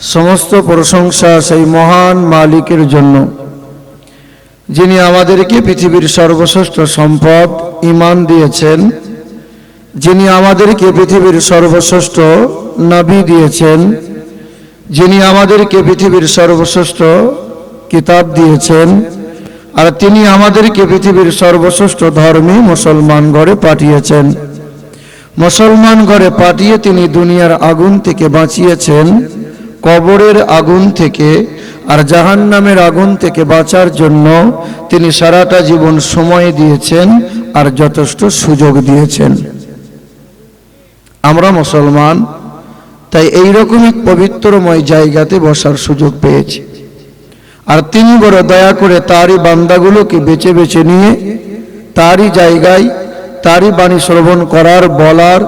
সমস্ত প্রশংসা সেই মহান মালিকের জন্য, যিনি আমাদেরকে পৃথিবীর সর্বশ্রেষ্ঠ সম্পদ ইমান দিয়েছেন, যিনি আমাদেরকে পৃথিবীর সর্বশ্রেষ্ঠ নবী দিয়েছেন, যিনি আমাদেরকে পৃথিবীর সর্বশ্রেষ্ঠ কিতাব দিয়েছেন, আর তিনি আমাদেরকে পৃথিবীর সর্বশ্রেষ্ঠ ধর্মী মুসলমান ঘরে পাঠিয়েছেন। মুসলমান ঘরে পাঠিয়ে তিনি দুনিয়ার আগুন থেকে বাঁচিয়েছেন। কবরের আগুন থেকে আর জাহান্নামের আগুন থেকে বাঁচার জন্য তিনি সারাটা জীবন সময় দিয়েছেন আর যথেষ্ট সুযোগ দিয়েছেন। আমরা মুসলমান, তাই এই এইরকমই পবিত্রময় জায়গাতে বসার সুযোগ পেয়েছি। আর তিনি বড় দয়া করে তারই বান্দাগুলোকে বেছে বেছে নিয়ে তারই জায়গায় তারই বাণী শ্রবণ করার বলার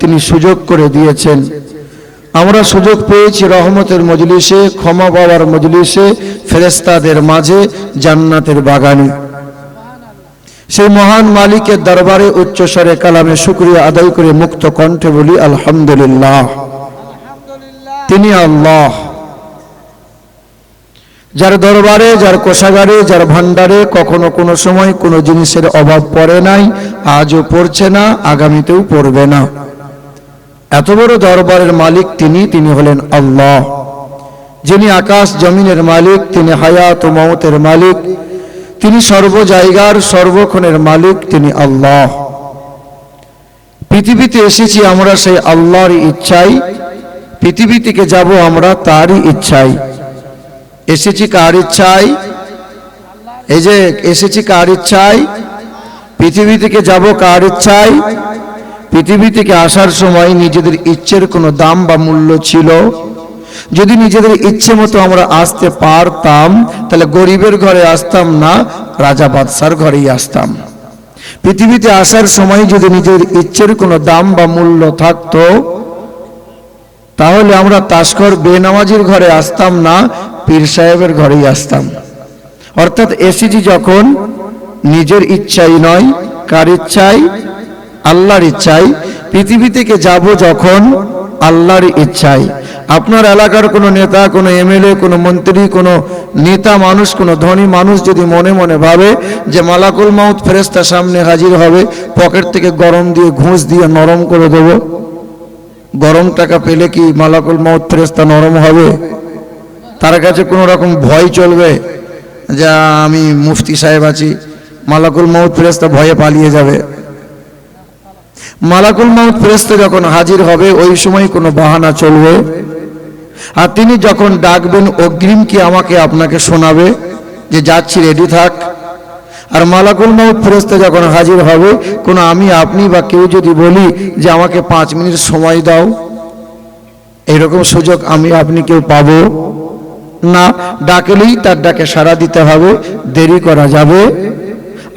তিনি সুযোগ করে দিয়েছেন। আমরা সুযোগ পেয়েছি রহমতের মজলিসে, ক্ষমা পাওয়ার মজলিসে ফেরেস্তাদের মাঝে জান্নাতের বাগানে। সেই মহান মালিকের দরবারে উচ্চস্বরে কালামে শুক্রিয়া আদায় করে মুক্ত কণ্ঠে বলি, আলহামদুলিল্লাহ। তিনি আল্লাহ। যার দরবারে, যার কোষাগারে, যার ভান্ডারে কখনো কোনো সময় কোনো জিনিসের অভাব পড়ে নাই, আজও পড়ছে না, আগামীতেও পড়বে না। এত বড় দরবারের মালিক তিনি তিনি হলেন আল্লাহ। যিনি আকাশ জমিনের মালিক, তিনি হায়াত ও মমতের মালিক। তিনি সর্ব জায়গার, সর্বক্ষণের মালিক, তিনি আল্লাহ। পৃথিবীতে এসেছি আমরা সেই আল্লাহর ইচ্ছাই পৃথিবী থেকে যাব আমরা তারই ইচ্ছাই এসেছি কার ইচ্ছাই এই যে এসেছি কার ইচ্ছাই পৃথিবী থেকে যাব কার ইচ্ছাই পৃথিবী থেকে আসার সময় নিজেদের ইচ্ছের কোনো দাম বা মূল্য ছিল? যদি নিজেদের ইচ্ছে মতো আমরা আসতে পারতাম, তাহলে গরিবের ঘরে আসতাম না, রাজা বাদশার ঘরেই আসতাম। পৃথিবীতে আসার সময় যদি নিজের ইচ্ছের কোনো দাম বা মূল্য থাকতো, তাহলে আমরা তাস্কর বেনামাজির ঘরে আসতাম না, পীর সাহেবের ঘরেই আসতাম। অর্থাৎ এসেছি যখন নিজের ইচ্ছাই নয়, কার ইচ্ছাই? আল্লাহর ইচ্ছাই পৃথিবী থেকে যাব যখন আল্লাহর ইচ্ছাই আপনার এলাকার কোনো নেতা, কোনো এমএলএ, কোনো মন্ত্রী, কোনো নেতা মানুষ, কোনো ধনী মানুষ যদি মনে মনে ভাবে যে মালাকুল মাউত ফেরেস্তা সামনে হাজির হবে, পকেট থেকে গরম দিয়ে ঘুষ দিয়ে নরম করে দেবো। গরম টাকা পেলে কি মালাকুল মাউত ফেরেস্তা নরম হবে? তার কাছে কোনো রকম ভয় চলবে যা আমি মুফতি সাহেব আছি, মালাকুল মাউত ফেরেস্তা ভয়ে পালিয়ে যাবে। মালাকুল মাউত ফেরেস্তা যখন হাজির হবে, ওই সময় কোনো বাহানা চলবে। আর তিনি যখন ডাকবেন, অগ্রিম কি আমাকে আপনাকে শোনাবে? যে যাচ্ছি, রেডি থাক। আর মালাকুল মাউত ফেরেস্তা যখন হাজির হবে, কোনো আমি, আপনি বা কেউ যদি বলি যে আমাকে পাঁচ মিনিট সময় দাও এইরকম সুযোগ আমি, আপনি কেউ পাবো? না, ডাকলেই তার ডাকে সাড়া দিতে হবে, দেরি করা যাবে।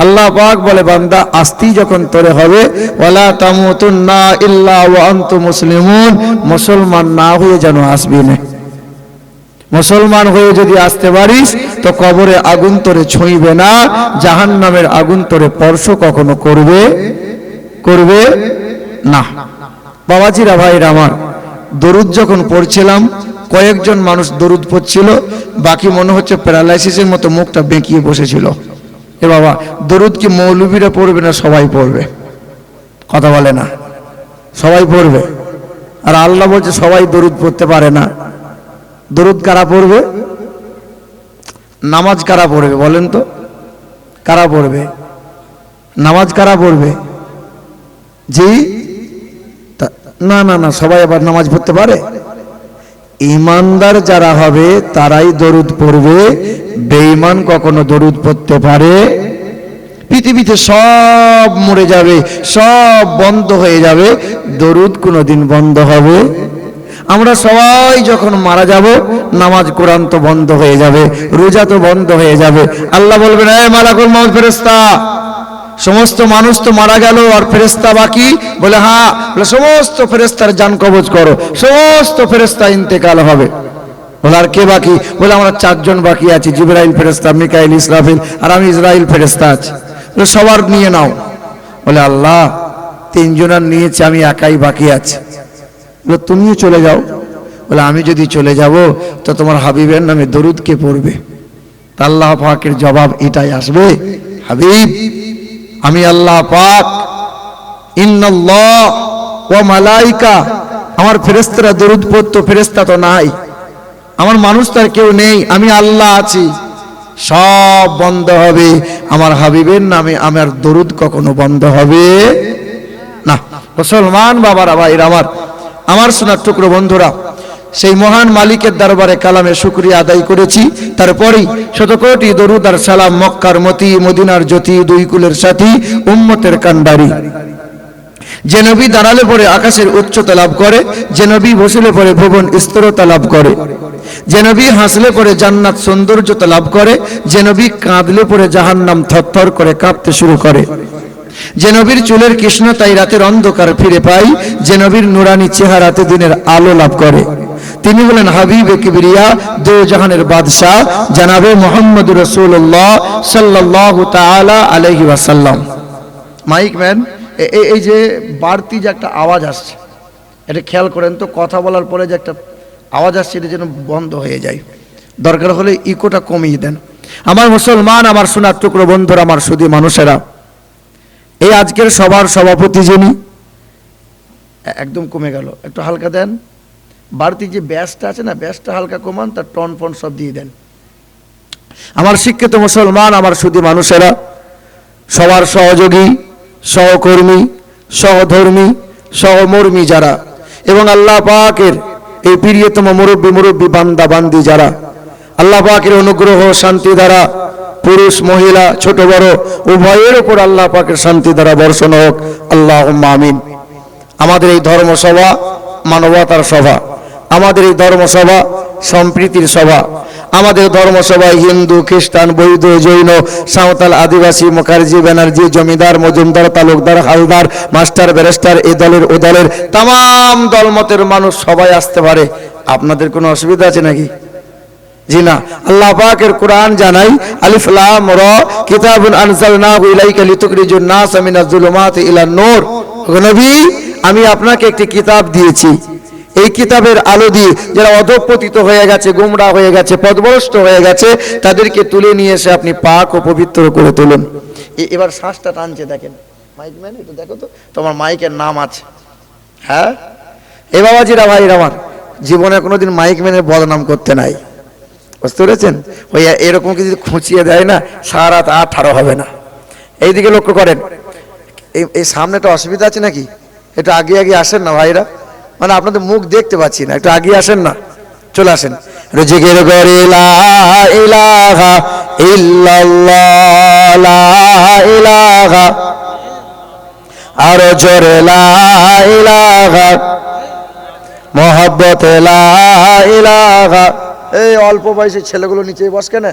আল্লাহ পাক বলে, বান্দা, আস্তি যখন তোরে হবে, ওয়ালা তামুতুন্না ইল্লা ওয়া আনতুম মুসলিমুন, মুসলমান না হয়ে যেন আসবি না। মুসলমান হয়ে যদি আসতে পারিস, তো কবরে আগুন তোরে ছুঁইবে না জাহান নামের আগুন তোরে স্পর্শ কখনো করবে করবে না। বাবাজিরা, ভাইরা আমার, দরুদ যখন পড়ছিলাম, কয়েকজন মানুষ দরুদ পড়ছিল, বাকি মনে হচ্ছে প্যারালাইসিসের মতো মুখটা বেঁকিয়ে বসেছিল। এ বাবা, দরুদ কি মৌলবীরা পড়বে না সবাই পড়বে? কথা বলে না। সবাই পড়বে। আর আল্লাহ বলছে, সবাই দরুদ পড়তে পারে না। দরুদ কারা পড়বে? নামাজ কারা পড়বে বলেন তো? কারা পড়বে? নামাজ কারা পড়বে? জি? না না না, সবাই আবার নামাজ পড়তে পারে? ইমানদার যারা হবে, তারাই দরুদ পড়বে। বেঈমান কখনো দরুদ পড়তে পারে। পৃথিবীতে সব মরে যাবে, সব বন্ধ হয়ে যাবে। দরুদ কোনোদিন বন্ধ হবে। আমরা সবাই যখন মারা যাব, নামাজ কোরআন তো বন্ধ হয়ে যাবে, রোজা তো বন্ধ হয়ে যাবে। আল্লাহ বলবেন, এ মালাকুল মহম্মদ ফেরেস্তা সমস্ত মানুষ তো মারা গেল আর ফেরেস্তা বাকি। বলে হ্যাঁ। বলে, সমস্ত ফেরেস্তার যান কবজ করো। সমস্ত ফেরেস্তা ইন্তেকাল হবে। বলে, আর কে বাকি? বলে, আমরা চারজন বাকি আছি। জিব্রাইল ফেরেস্তা মিকাইল, ইসরাফিল আর আমি ইসরাইল ফেরেস্তা আছি। বলে, সবার নিয়ে নাও। বলে, আল্লাহ তিনজনের নিয়েছে, আমি একাই বাকি আছি। বলে, তুমিও চলে যাও। বলে, আমি যদি চলে যাব, তো তোমার হাবিবের নামে দরুদ কে পড়বে আল্লাহ পাকের জবাব এটাই আসবে, হাবিব আমি আল্লাহ পাক, ইন্নাল্লাহ ও মালাইকা। আমার ফেরেস্তারা দরুদ পড়তো ফেরেস্তা তো নাই। আমার মানুষ তার কেউ নেই, আমি আল্লাহ আছি। সব বন্ধ হবে। আমার হাবিবের নামে আমার দরুদ কখনো বন্ধ হবে না। মুসলমান বাবারা, ভাইরা আমার আমার সোনার টুকরো বন্ধুরা সেই মহান মালিকের দরবারে কালামে শুক্রিয়া আদায় করেছি। তারপরেই শতকোটি দরুদ আর সালাম মক্কার মতি, মদিনার জ্যোতি, দুই কুলের সাথী, উম্মতের কান্ডারি যে নবী দাঁড়ালে পরে আকাশের উচ্চতা লাভ করে, যে নবী বসলে পরে ভুবন স্থিরতা লাভ করে। যে নবী হাসলে পরে জান্নাত সৌন্দর্যতা লাভ করে, যে নবী কাঁদলে পরে জাহান্নাম থরথর করে কাঁপতে শুরু করে। যে নবীর চুলের কৃষ্ণতাই রাতের অন্ধকার ফিরে পাই, যে নবীর নুরানি চেহারাতে দিনের আলো লাভ করে। তিনি হলেন হাবিবে কিবরিয়া দো জাহানের বাদশাহ, জানাবে মোহাম্মদ রসুল্লাহ সাল্লাহ তাআলা আলহি ওয়াসাল্লাম। মাইক ম্যান এই যে বাড়তি যে একটা আওয়াজ আসছে, এটা খেয়াল করেন তো, কথা বলার পরে যে একটা আওয়াজ আসছে, এটা যেন বন্ধ হয়ে যায়। দরকার হলে ইকোটা কমিয়ে দেন। আমার মুসলমান, আমার সোনার টুকরো বন্ধুরা, আমার সুদী মানুষেরা এই আজকের সবার সভাপতি যিনি একদম কমে গেল। একটু হালকা দেন। বাড়তি যে ব্যাসটা আছে না ব্যাসটা হালকা কমান তার টন ফন সব দিয়ে দেন। আমার শিক্ষিত মুসলমান আমার শুধু মানুষেরা সবার সহযোগী সহকর্মী সহধর্মী সহমর্মী যারা এবং আল্লাহ পাকের এই প্রিয়তম মুরব্বী মুরব্বী বান্দা বান্দি যারা আল্লাহ পাকের অনুগ্রহ শান্তি দ্বারা পুরুষ, মহিলা, ছোট, বড়, উভয়ের উপর আল্লাহ পাকের শান্তি দ্বারা বর্ষণ হোক। আল্লাহ আমিন। আমাদের এই ধর্মসভা মানবতার সভা, আমাদের এই ধর্মসভা সম্প্রীতির সভা, আমাদের ধর্মসভায় হিন্দু, খ্রিস্টান বৈধ জৈন, সাঁওতাল, আদিবাসী, মুখার্জি, ব্যানার্জি, জমিদার, মজুমদার, তালুকদার, হালদার, মাস্টার, ব্যারিস্টার, এ দলের, ও দলের তাম দলমতের মানুষ সবাই আসতে পারে। আপনাদের কোনো অসুবিধা আছে নাকি? জি আল্লাহ পাকের কোরআন জানাই, আলিফ লাম র, কিতাবুন আনজালনাহু ইলাইকা লিতুখরিজুন নাস মিনাজ জুলুমাতি ইলান নূর। নবী, আমি আপনাকে একটি কিতাব দিয়েছি। এই কিতাবের আলো দিয়ে যারা অধপতিত হয়ে গেছে, গুমরা হয়ে গেছে, পদভ্রষ্ট হয়ে গেছে, তাদেরকে তুলে নিয়ে এসে আপনি পাক ও পবিত্র করে তুলুন। এবার শ্বাসটা টানছে, দেখেন। মাইক ম্যান একটু, দেখো তো, তোমার মাইকের নাম আছে। হ্যাঁ? এ বাবাজিরা ভাই আমার, জীবনে কোনোদিন মাইক ম্যানের বদনাম করতে নাই। বুঝতে পেরেছেন? ওই এরকম কিছু খুঁচিয়ে দেয় না, সারা আর ঠাড়ো হবে না। এইদিকে লক্ষ্য করেন, এই সামনে একটা অসুবিধা আছে নাকি? একটু আগে আগে আসেন না ভাইরা? মানে আপনাদের মুখ দেখতে পাচ্ছি না, একটু আগে আসেন না। চলে আসেন। জিগের করে ইলাহা ইল্লাল্লাহ ইলাহা। আরও জোরে ইলাহা। মোহব্বত ইলাহা। এই অল্প বয়সী ছেলেগুলো নিচে বস কেন?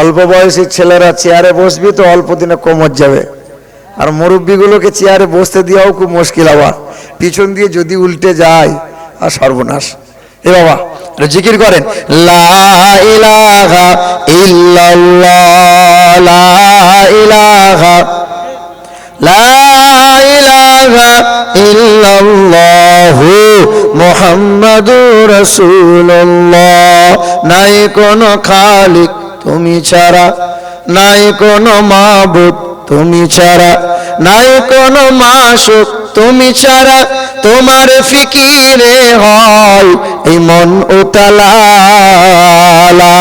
অল্প বয়সী ছেলেরা চেয়ারে বসবি তো অল্প দিনে কোমর যাবে। আর মুরব্বীগুলোকে চেয়ারে বসতে দেওয়াও খুব মুশকিল আবার। পিছন দিয়ে যদি উল্টে যায়, আর সর্বনাশ। এ বাবা জিকির করেন। ইলাহা ইল্লাল্লাহ, লা নাই কোন খালিক তুমি ছাড়া, নাই কোন মাবুদ তুমি ছাড়া, নাই কোন মাসুক তুমি ছাড়া। তোমার ফিকিরে হয় এই মন উতালা। লা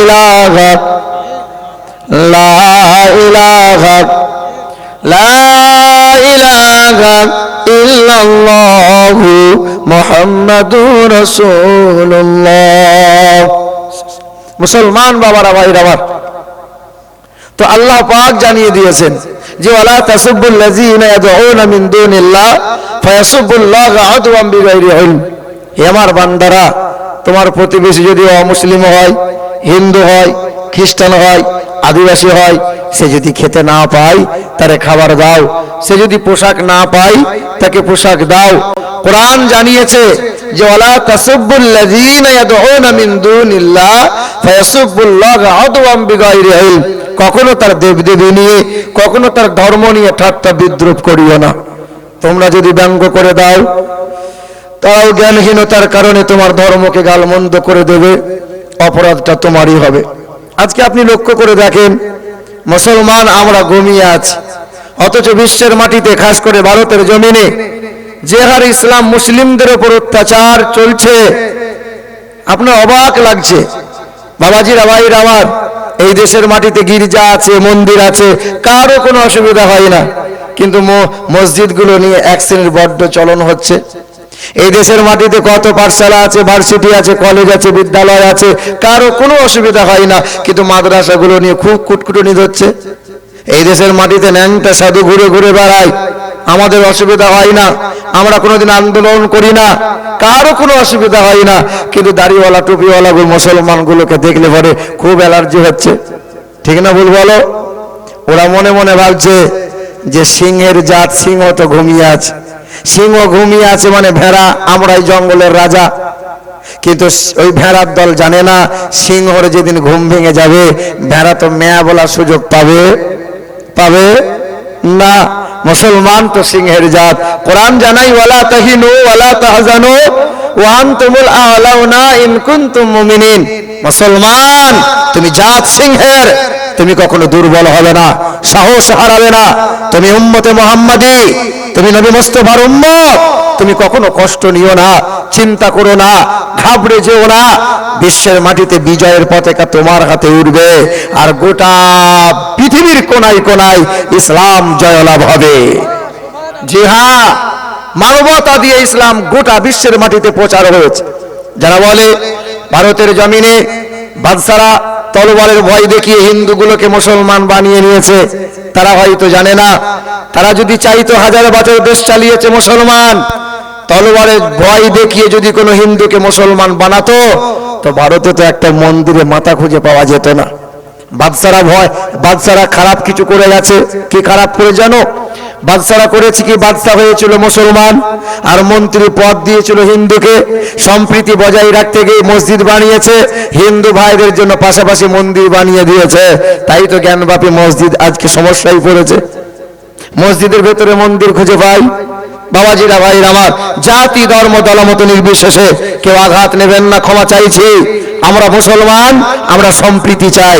ইলাহা, লা মুসলমান বাবারা, ভাইরা আমার। তো আল্লাহ পাক জানিয়ে দিয়েছেন যে, ওয়ালা তাসুব্বুল লাযিনা ইয়াদউনা মিন দুনিল্লাহ, ফায়াসুব্বুল্লাহ আদওয়াম বিগাইরি ইলম। হে আমার বান্দারা, তোমার প্রতিবেশী যদি অমুসলিম হয়, হিন্দু হয়, খ্রিস্টান হয় আদিবাসী হয়, সে যদি খেতে না পায়, তারে খাবার দাও। সে যদি পোশাক না পায়, তাকে পোশাক দাও। কোরআন জানিয়েছে যে, ওয়ালা তাসুব্বুল লাযিনা ইয়াদউনা মিন দুনিল্লাহ ফায়াসুব্বুল্লাহ আদওয়াম বিগাইরি ইলম। কখনো তার দেবদেবী নিয়ে, কখনো তার ধর্ম নিয়ে ঠাট্টা বিদ্রুপ করিও না। তোমরা যদি ব্যঙ্গ করে দাও, তারাও জ্ঞানহীনতার কারণে তোমার ধর্মকে গালমন্দ করে দেবে, অপরাধটা তোমারই হবে। আজকে আপনি লক্ষ্য করে দেখেন, মুসলমান আমরা ঘুমিয়ে আছি। অথচ বিশ্বের মাটিতে খাস করে ভারতের জমিনে যে হার ইসলাম মুসলিমদের উপর অত্যাচার চলছে, আপনার অবাক লাগছে? বাবাজিরা, ভাইরা আমার, এই দেশের মাটিতে গির্জা আছে, মন্দির আছে, কারও কোনো অসুবিধা হয় না। কিন্তু মসজিদগুলো নিয়ে এক শ্রেণির বড্ড চলন হচ্ছে। এই দেশের মাটিতে কত পাঠশালা আছে ভার্সিটি আছে কলেজ আছে, বিদ্যালয় আছে, কারও কোনো অসুবিধা হয় না। কিন্তু মাদ্রাসাগুলো নিয়ে খুব কুটকুটনি হচ্ছে এই দেশের মাটিতে ন্যাংটা সাধু ঘুরে ঘুরে বেড়ায়। আমাদের অসুবিধা হয় না। আমরা কোনোদিন আন্দোলন করি না। কারও কোনো অসুবিধা হয় না। কিন্তু দাড়িওয়ালা, টুপিওয়ালা মুসলমানগুলোকে দেখলে পরে খুব অ্যালার্জি হচ্ছে। ঠিক না ভুল বলো? ওরা মনে মনে ভাবছে যে সিংহের জাত সিংহ তো ঘুমিয়ে আছে। সিংহ ঘুমিয়ে আছে মানে ভেড়া, আমরাই জঙ্গলের রাজা। কিন্তু ওই ভেড়ার দল জানে না, সিংহর যেদিন ঘুম ভেঙে যাবে, ভেড়া তো মেয়া বলার সুযোগ পাবে? পাবে? না। মুসলমান তো সিংহের জাত। কোরআন জানাই, ওয়ালা তাহিনু, ওয়ালা তাহজানু, ওয়া আনতুমুল আলাউনা ইন কুনতুম মুমিনিন। মুসলমান, তুমি জাত সিংহের, তুমি কখনো দুর্বল হবে না, সাহস হারাবে না। তুমি উম্মতে মোহাম্মদী তুমি নবী মুস্তফার উম্মত। তুমি কখনো কষ্ট নিও না, চিন্তা করো না, ঘাবড়ে যেও না। বিশ্বের মাটিতে বিজয়ের পতাকা তোমার হাতে উঠবে আর গোটা পৃথিবীর কোনায় কোনায় ইসলাম জয়লাভ হবে। জি হ্যাঁ মানবতা দিয়ে ইসলাম গোটা বিশ্বের মাটিতে প্রচার হয়েছে। যারা বলে, ভারতের জমিনে বাদশারা তলবারের ভয় দেখিয়ে হিন্দুগুলোকে মুসলমান বানিয়ে নিয়েছে। তারা হয়তো জানে না। তারা যদি চাইতো হাজার বছর দেশ চালিয়েছে মুসলমান, তলোয়ারের ভয় দেখিয়ে যদি কোনো হিন্দুকে মুসলমান বানাতো, তো ভারতে তো একটা মন্দিরে মাথা খুঁজে পাওয়া যেত না। বাদশারা ভয়, বাদশারা খারাপ কিছু করে গেছে। কি খারাপ করে জানো? বাদশারা করেছে কি? বাদশা হয়েছিল মুসলমান আর মন্ত্রী পদ দিয়েছিল হিন্দুকে। সম্প্রীতি বজায় রাখতে গিয়ে মসজিদ বানিয়েছে। হিন্দু ভাইদের জন্য পাশাপাশি মন্দির বানিয়ে দিয়েছে। তাই তো জ্ঞানবাপী মসজিদ আজকে সমস্যায় পড়েছে। মসজিদের ভেতরে মন্দির খুঁজে পাই। বাবাজিরা, ভাইরা আমার, জাতি, ধর্ম, দলমত নির্বিশেষে কেউ আঘাত নেবেন না, ক্ষমা চাইছি। আমরা মুসলমান, আমরা সম্প্রীতি চাই।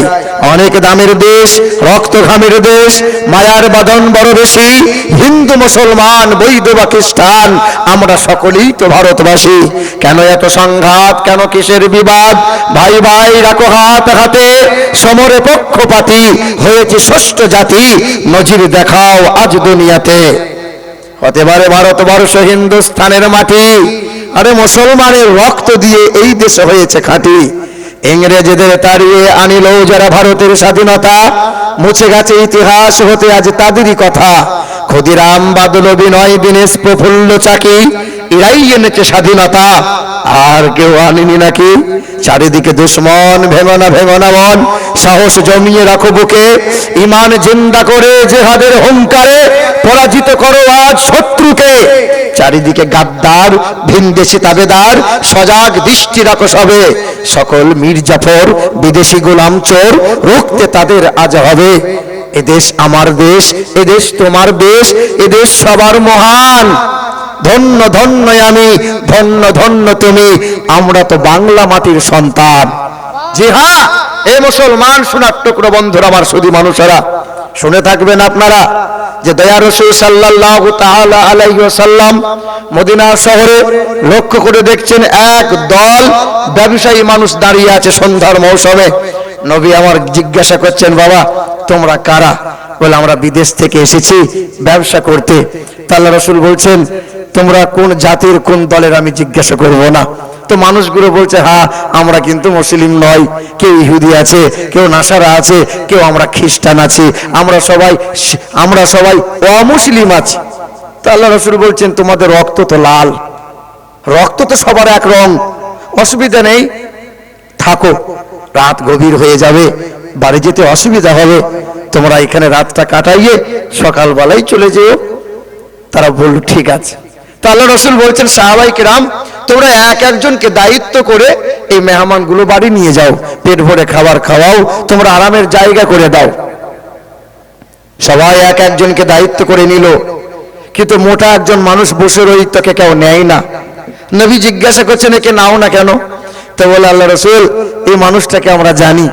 অনেক দামের দেশ, রক্ত ঘামের দেশ, মায়ার বাদন বড় বেশি, হিন্দু, মুসলমান, বৈধ বা খ্রিস্টান, আমরা সকলেই তো ভারতবাসী। কেন এত সংঘাত, কেন কিসের বিবাদ? ভাই ভাই, রাখো হাত হাতে, সমরে পক্ষপাতি হয়েছে ষষ্ঠ জাতি, নজির দেখাও আজ দুনিয়াতে। হতে পারে ভারতবর্ষ হিন্দুস্থানের মাটি আরে মুসলমানের রক্ত দিয়ে এই দেশ হয়েছে খাঁটি। ইংরেজদের তাড়িয়ে আনিল যারা ভারতের স্বাধীনতা। মুছে গেছে ইতিহাস হতে আজ তাদেরই কথা। ক্ষুদিরাম বাদল বিনয় দীনেশ প্রফুল্ল চাকি। এরাই এনেছে স্বাধীনতা। আর কেউ আনেনি নাকি? চারিদিকে দুশ্মন, ভেঙনা ভেঙনা মন সাহস জমিয়ে রাখো বুকে। ইমান জিন্দা করে জেহাদের হুঙ্কারে পরাজিত করো আজ শত্রুকে। চারিদিকে গাদ্দার ভিনদেশি তাবেদার, সজাগ দৃষ্টি রাখো সবে। সকল মির্জাফর, বিদেশি গোলাম চোর, রুখতে তাদের আজ হবে। এদেশ আমার দেশ এদেশ তোমার দেশ এদেশ সবার মহান। ধন্য ধন্য আমি, ধন্য ধন্য তুমি, আমরা তো বাংলা মাটির সন্তান। জি হ্যাঁ এ মুসলমান, সোনার টুকরো বন্ধুরা আমার সুদী মানুষেরা, শুনে থাকবেন আপনারা যে দয়া রসুল আলাইহি ওয়াসাল্লাম মদিনা শহরে লক্ষ্য করে দেখছেন এক দল ব্যবসায়ী মানুষ দাঁড়িয়ে আছে সন্ধ্যার মৌসুমে। নবী আমার জিজ্ঞাসা করছেন, বাবা, তোমরা কারা? বলে, আমরা বিদেশ থেকে এসেছি ব্যবসা করতে। তা আল্লাহ রসুল বলছেন তোমরা কোন জাতির কোন দলের আমি জিজ্ঞাসা করব না। তো মানুষগুলো বলছে হ্যাঁ আমরা কিন্তু মুসলিম নয় কেউ ইহুদি আছে, কেউ নাসারা আছে, কেউ আমরা খ্রিস্টান আছি। আমরা সবাই আমরা সবাই অমুসলিম আছি। তো আল্লাহ রসুল বলছেন, তোমাদের রক্ত তো লাল। রক্ত তো সবার এক রং। অসুবিধা নেই। থাকো। রাত গভীর হয়ে যাবে। বাড়ি যেতে অসুবিধা হবে। তোমরা এখানে রাতটা কাটাইয়ে সকালবেলায় চলে যেও। তারা বলল, ঠিক আছে। তো আল্লাহ রসুল বলছেন, সাহাবাই রাম তোমরা এক একজনকে দায়িত্ব করে এই মেহমানগুলো বাড়ি নিয়ে যাও, পেট ভরে খাবার খাওয়াও, তোমরা আরামের জায়গা করে দাও। সবাই এক একজনকে দায়িত্ব করে নিল, কিন্তু মোটা একজন মানুষ বসে রই তোকে কেউ নেয় না। নবী জিজ্ঞাসা করছেন, একে নাও না কেন? তো বলে আল্লাহ রসুল, এই মানুষটাকে আমরা জানি,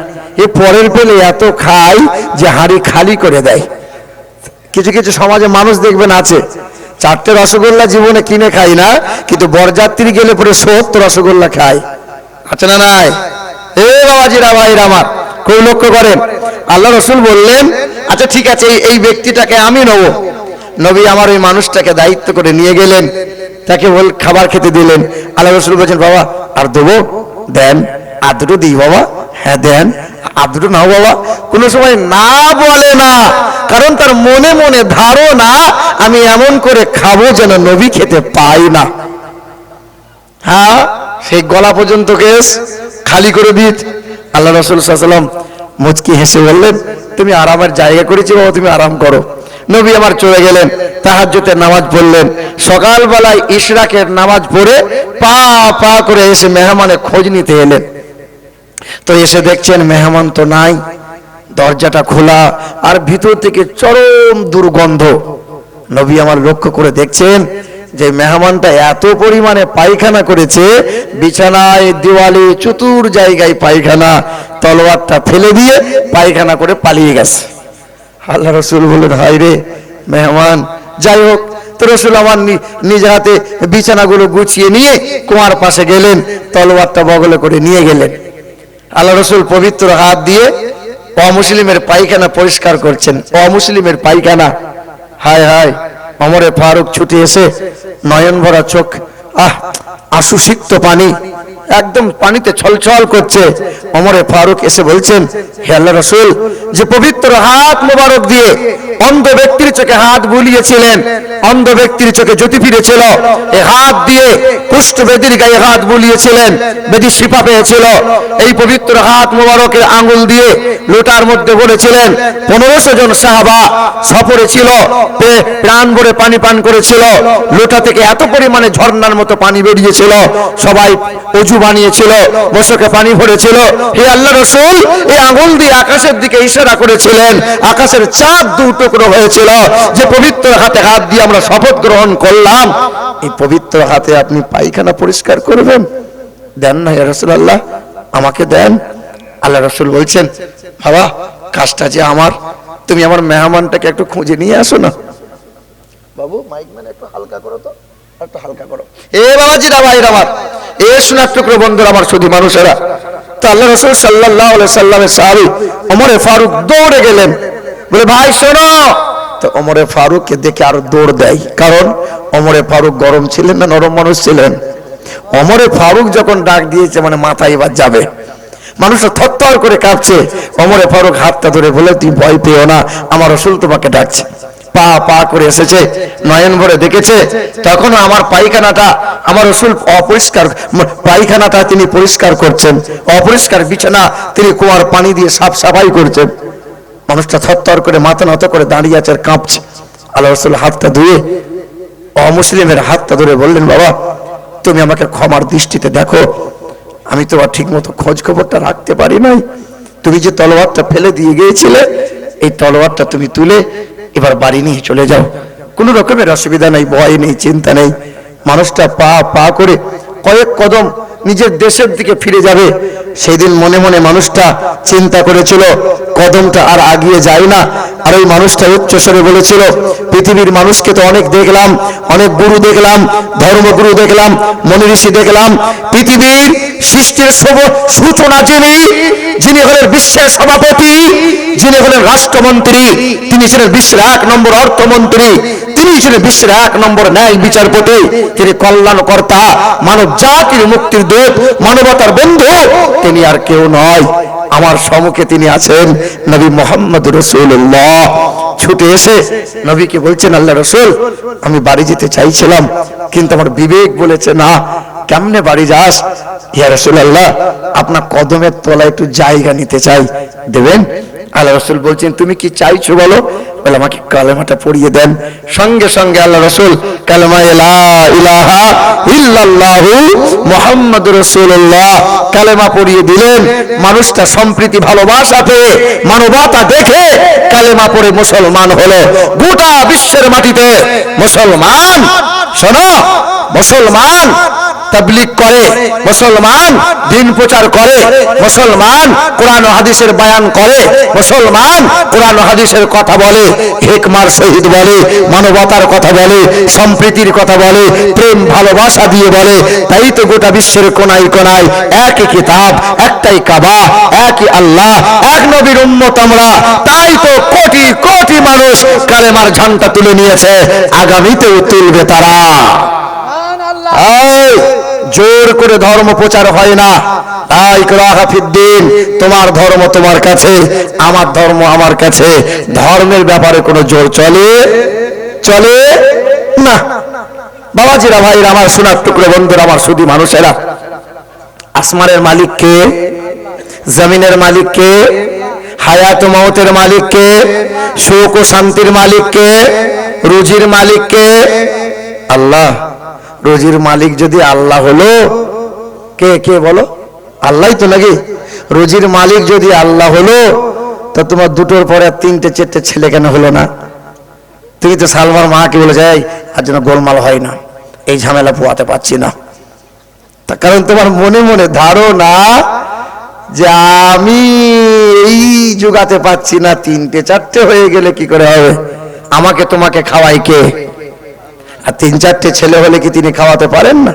এ পরের পেলে এত খায় যে হাড়ি খালি করে দেয়। কিছু কিছু সমাজে মানুষ দেখবেন আছে চারটে রসগোল্লা জীবনে কিনে খাই না, কিন্তু বরযাত্রী গেলে পরে সত্তর রসগোল্লা খাই। আছে না নাই? এ বাবাজিরা ভাইরা আমার খুব লক্ষ্য করেন? আল্লাহ রসুল বললেন আচ্ছা ঠিক আছে এই ব্যক্তিটাকে আমি নেব। নবী আমার ওই মানুষটাকে দায়িত্ব করে নিয়ে গেলেন, তাকে বল, খাবার খেতে দিলেন। আল্লাহ রসুল বলছেন, বাবা, আর দেবো? দেন। আর দুটো দিই, বাবা। হ্যাঁ দেন। আর দুটো নাও বাবা। কোনো সময় না বলে না। কারণ তার মনে মনে ধারণা, আমি এমন করে খাব যেন নবী খেতে পাই না। হ্যাঁ সেই গলা পর্যন্ত কেস। খালি করে দিত। আল্লাহ রসুল সাল্লাম মুচকি হেসে বললেন, তুমি আরামের জায়গা করেছি বাবা, তুমি আরাম করো। নবী আমার চলে গেলেন, তাহাজ্জুদের নামাজ পড়লেন। সকালবেলায় ইশরাকের নামাজ পড়ে পা পা করে এসে মেহমানের খোঁজ নিতে এলেন। তো এসে দেখছেন মেহমান তো নাই, দরজাটা খোলা আর ভিতর থেকে চরম দুর্গন্ধ। নবী আমার লক্ষ্য করে দেখছেন যে মেহমানটা এত পরিমাণে পায়খানা করেছে, বিছানায়, দেওয়ালে, চতুর জায়গায় পায়খানা, তলোয়ারটা ফেলে দিয়ে পায়খানা করে পালিয়ে গেছে। আল্লাহ রসুল বললেন হাই রে মেহমান, যাই হোক, তো রসুল আমার নিজ হাতে বিছানাগুলো গুছিয়ে নিয়ে কুমার পাশে গেলেন, তলোয়ারটা বগলে করে নিয়ে গেলেন। আল্লাহ রসুল পবিত্র হাত দিয়ে অমুসলিমের পায়খানা পরিষ্কার করছেন। অমুসলিমের পায়খানা, হায় হায়, অমরে ফারুক ছুটি এসে নয়ন ভরা চোখ, আহ আশু সিক্ত পানি, একদম পানিতে ছলছল করছে। অমরে ফারুক এসে বলছেন, হে আল্লাহ রসুল, যে পবিত্র হাত মোবারক দিয়ে অন্ধ ব্যক্তির চোখে হাত বুলিয়েছিলেন, অন্ধ ব্যক্তির চোখে জ্যোতি ফিরেছিল, এ হাত দিয়ে কুষ্ঠ বেদির গায়ে হাত বুলিয়েছিলেন, বেদি শিপা পেয়েছিল। এই পবিত্র হাত মোবারকের আঙ্গুল দিয়ে লোটার মধ্যে বলেছিলেন, পনেরোশো জন সাহাবা সফরে ছিল প্রাণ ভরে পানি পান করেছিল, লোটা থেকে এত পরিমাণে ঝর্ণার মতো পানি বেরিয়েছিল সবাই অজু বানিয়েছিল মশকে পানি ভরেছিল। হে আল্লাহ রসুল, এই আঙুল দিয়ে আকাশের দিকে ইশারা করেছিলেন। আকাশের চাঁদ দু টুকরো হয়েছিল, যে পবিত্র হাতে হাত দিয়ে আমরা শপথ গ্রহণ করলাম। এই পবিত্র হাতে আপনি পায়খানা পরিষ্কার করবেন? দেন না হে রসুল আল্লাহ আমাকে দেন। আল্লাহ রসুল বলছেন, বাবা, কাজটা যে আমার, তুমি আমার মেহমানটাকে একটু খুঁজে নিয়ে আসো না। বাবু, মাইক মানে একটু হালকা করো তো। হালকা করো। এ এ আমার মানুষেরা। তো আল্লাহ রসুল ওমরে ফারুক দৌড়ে গেলেন। বলে, ভাই, শোনো। তো ওমরে ফারুককে দেখে দৌড় দেয়। কারণ ওমরে ফারুক গরম ছিলেন না, নরম মানুষ ছিলেন। অমরে ফারুক যখন ডাক দিয়েছে মানে মাথায় এবার যাবে। মানুষটা থরথর করে কাঁপছে। অমরে ফারুক হাতটা ধরে বলে, তুই ভয় পেও না, আমার রসুল তোমাকে ডাকছে। পা পা করে এসেছে, নয়ন ভরে দেখেছে। তখন আমার পায়খানাটা, আমার রসুল অপরিষ্কার, পায়খানাটা তিনি পরিষ্কার করছেন। অপরিষ্কার বিছানা তিনি কুয়ার পানি দিয়ে সাফ সাফাই করছেন। মানুষটা থরথর করে মাথা নত করে দাঁড়িয়ে আছে আর কাঁপছে। আল্লাহ রসুল হাতটা ধুয়ে অমুসলিমের হাতটা ধরে বললেন, বাবা, তুমি আমাকে ক্ষমার দৃষ্টিতে দেখো। আমি তোমার ঠিক মতো খোঁজ খবরটা রাখতে পারি নাই। তুমি যে তলোয়ারটা ফেলে দিয়ে গিয়েছিলে, এই তলোয়ারটা তুমি তুলে এবার বাড়ি নিয়ে চলে যাও। কোনো রকমের অসুবিধা নেই, ভয় নেই, চিন্তা নেই। মানুষটা পা পা করে কয়েক কদম নিজের দেশের দিকে ফিরে যাবে। সেই দিন মনে মনে মানুষটা চিন্তা করেছিল, কদমটা আর আগিয়ে যায় না। আর ওই মানুষটা উচ্চস্বরে বলেছিল, পৃথিবীর মানুষকে তো অনেক দেখলাম, অনেক গুরু দেখলাম, ধর্মগুরু দেখলাম মনি ঋষি দেখলাম। পৃথিবীর সৃষ্টির শুভ- সূচনা যিনি যিনি হলেন বিশ্বের সভাপতি, যিনি হলেন রাষ্ট্রমন্ত্রী, তিনি ছিলেন বিশ্বের এক নম্বর অর্থমন্ত্রী। তিনি বিশ্বের এক নম্বর ন্যায় বিচারপতি। তিনি কল্যাণকর্তা মানব জাতির মুক্তির দূত, মানবতার বন্ধু। তিনি আর কেউ নয়, আমার সম্মুখে তিনি আছেন নবী মোহাম্মদ রসুল্লাহ ছুটে এসে নবীকে বলছেন, আল্লাহ রসুল, আমি বাড়ি যেতে চাইছিলাম, কিন্তু আমার বিবেক বলেছে না, কেমনে বাড়ি যাস? ইয়া রসুল আল্লাহ আপনার কদমের তলায় একটু জায়গা নিতে চাই, দেবেন? আল্লাহ রসুল বলছেন, তুমি কি চাইছো বলো? বলে আমাকে কালেমাটা পড়িয়ে দেন। সঙ্গে সঙ্গে আল্লাহ রসুল কালেমা ইলা ইলাহা ইল্লা ইল্লাল্লাহু মুহাম্মদ রাসূলুল্লাহ কালেমা পড়িয়ে দিলেন। মানুষটা সম্প্রীতি, ভালোবাসা পেয়ে, মানবতা দেখে কালেমা পড়ে মুসলমান হলো। গোটা বিশ্বের মাটিতে মুসলমান, শোনো, মুসলমান তাবলিগ করে মুসলমান দিন প্রচার করে মুসলমান কোরআন ও হাদিসের বায়ান করে মুসলমান কোরআন ও হাদিসের কথা বলে হেকমার শহীদ বলে মানবতার কথা বলে সম্প্রীতির কথা বলে প্রেম ভালোবাসা দিয়ে বলে তাই তো গোটা বিশ্বের কোনায় কোনায় একই কিতাব একটাই কাবা একই আল্লাহ এক নবীর উম্মত আমরা। তাই তো কোটি কোটি মানুষ কালেমার ঝান্ডা তুলে নিয়েছে আগামীতেও তুলবে তারা। এই, জোর করে ধর্ম প্রচার হয় না। তাই তোমার ধর্ম তোমার কাছে, আমার ধর্ম আমার কাছে। ধর্মের ব্যাপারে কোনো জোর চলে? চলে না। বাবাজিরা ভাইরা আমার সোনার টুকরো বন্ধুরা, আমার শুধু মানুষেরা, আসমানের মালিক কে জমিনের মালিক কে হায়াত মৌতের মালিক কে সুখ ও শান্তির মালিক কে রুজির মালিক কে আল্লাহ রুজির মালিক যদি আল্লাহ হলো, কে কে বলো? আল্লাহই তো নাকি? রুজির মালিক যদি আল্লাহ হলো, তো তোমার দুটোর পরে তিনটে চারটে ছেলে কেন হলো না? তুমি তো সালমার মাকে বলে যাই আর যেন গোলমাল হয় না, এই ঝামেলা পোয়াতে পারছি না। তার কারণ তোমার মনে মনে ধারণা যে আমি এই যোগাতে পাচ্ছি না, তিনটে, চারটে হয়ে গেলে কি করে হবে? আমাকে তোমাকে খাওয়াই কে? আর তিন চারটে ছেলে হলে কি তিনি খাওয়াতে পারেন না?